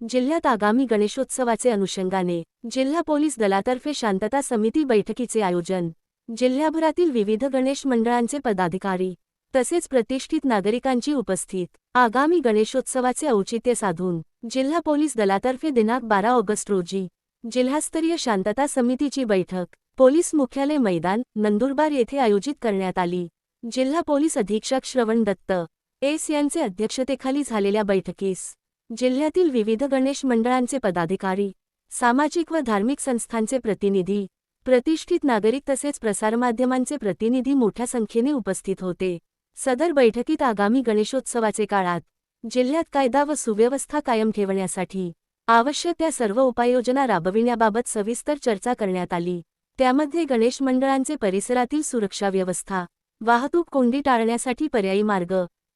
जिल्ह्यात आगामी गणेशोत्सवाचे अनुषंगाने जिल्हा पोलीस दलातर्फे शांतता समिती बैठकीचे आयोजन जिल्ह्याभरातील विविध गणेश मंडळांचे पदाधिकारी तसेच प्रतिष्ठित नागरिकांची उपस्थित आगामी गणेशोत्सवाचे औचित्य साधून जिल्हा पोलीस दलातर्फे दिनांक बारा ऑगस्ट रोजी जिल्हास्तरीय शांतता समितीची बैठक पोलीस मुख्यालय मैदान नंदुरबार येथे आयोजित करण्यात आली. जिल्हा पोलीस अधीक्षक श्रवण दत्त एस यांचे अध्यक्षतेखाली झालेल्या बैठकीस जिल्ह्यातील विविध गणेश मंडळांचे पदाधिकारी सामाजिक व धार्मिक संस्थांचे प्रतिनिधी प्रतिष्ठित नागरिक तसेच प्रसारमाध्यमांचे प्रतिनिधी मोठ्या संख्येने उपस्थित होते. सदर बैठकीत आगामी गणेशोत्सवाचे काळात जिल्ह्यात कायदा व सुव्यवस्था कायम ठेवण्यासाठी आवश्यक त्या सर्व उपाययोजना राबविण्याबाबत सविस्तर चर्चा करण्यात आली. त्यामध्ये गणेश मंडळांचे परिसरातील सुरक्षा व्यवस्था वाहतूक कोंडी टाळण्यासाठी पर्यायी मार्ग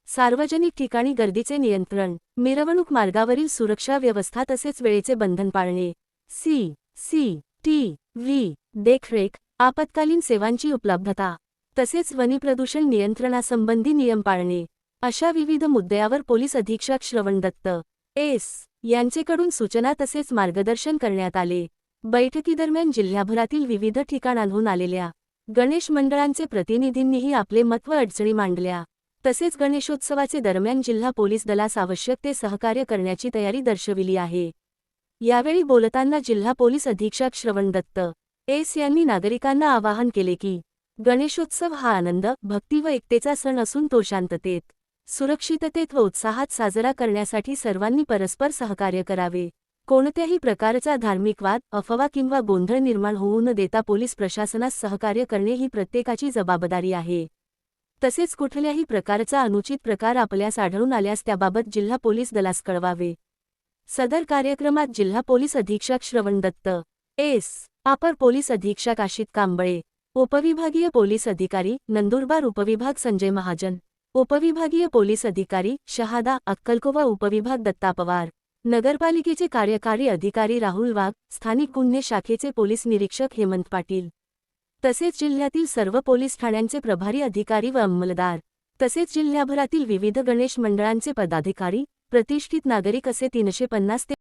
सार्वजनिक ठिकाणी गर्दीचे नियंत्रण मिरवणूक मार्गावरील सुरक्षा व्यवस्था तसेच वेळेचे बंधन पाळणे. सी सी टी व्ही देखरेख आपत्कालीन सेवांची उपलब्धता तसेच ध्वनीप्रदूषण नियंत्रणासंबंधी नियम पाळणे. अशा विविध मुद्द्यावर पोलीस अधीक्षक श्रवण दत्त एस यांचेकडून सूचना तसेच मार्गदर्शन करण्यात आले. बैठकीदरम्यान जिल्ह्याभरातील विविध ठिकाणांहून आलेल्या गणेश मंडळांचे प्रतिनिधींनीही आपले मत व अडचणी मांडल्या. तसेच गणेशोत्सवाचे दरम्यान जिल्हा पोलीस दलास आवश्यक ते सहकार्य करण्याची तयारी दर्शविली आहे. यावेळी बोलताना जिल्हा पोलीस अधीक्षक श्रवण दत्त एस यांनी नागरिकांना आवाहन केले की गणेशोत्सव हा आनंद भक्ती व एकतेचा सण असून तो शांततेत सुरक्षिततेत व उत्साहात साजरा करण्यासाठी सर्वांनी परस्पर सहकार्य करावे. कोणत्याही प्रकारचा धार्मिक वाद अफवा किंवा गोंधळ निर्माण होऊ न देता पोलीस प्रशासनास सहकार्य करणे ही प्रत्येकाची जबाबदारी आहे. तसेच कुठल्याही प्रकारचा अनुचित प्रकार आपल्यास आढळून आल्यास त्याबाबत जिल्हा पोलीस दलास कळवावे. सदर कार्यक्रमात जिल्हा पोलीस अधीक्षक श्रवण दत्त एस. अपर पोलीस अधीक्षक आशित कांबळे उपविभागीय पोलीस अधिकारी नंदुरबार उपविभाग संजय महाजन उपविभागीय पोलीस अधिकारी शहादा अक्कलकोवा उपविभाग दत्ता पवार नगरपालिकेचे कार्यकारी अधिकारी राहुल वाघ स्थानिक गुन्हे शाखेचे पोलीस निरीक्षक हेमंत पाटील. तसेच जिल्ह्यातील सर्व पोलीस ठाण्यांचे प्रभारी अधिकारी व अंमलदार तसेच जिल्ह्याभरातील विविध गणेश मंडळांचे पदाधिकारी प्रतिष्ठित नागरिक असे तीनशे पन्नास ते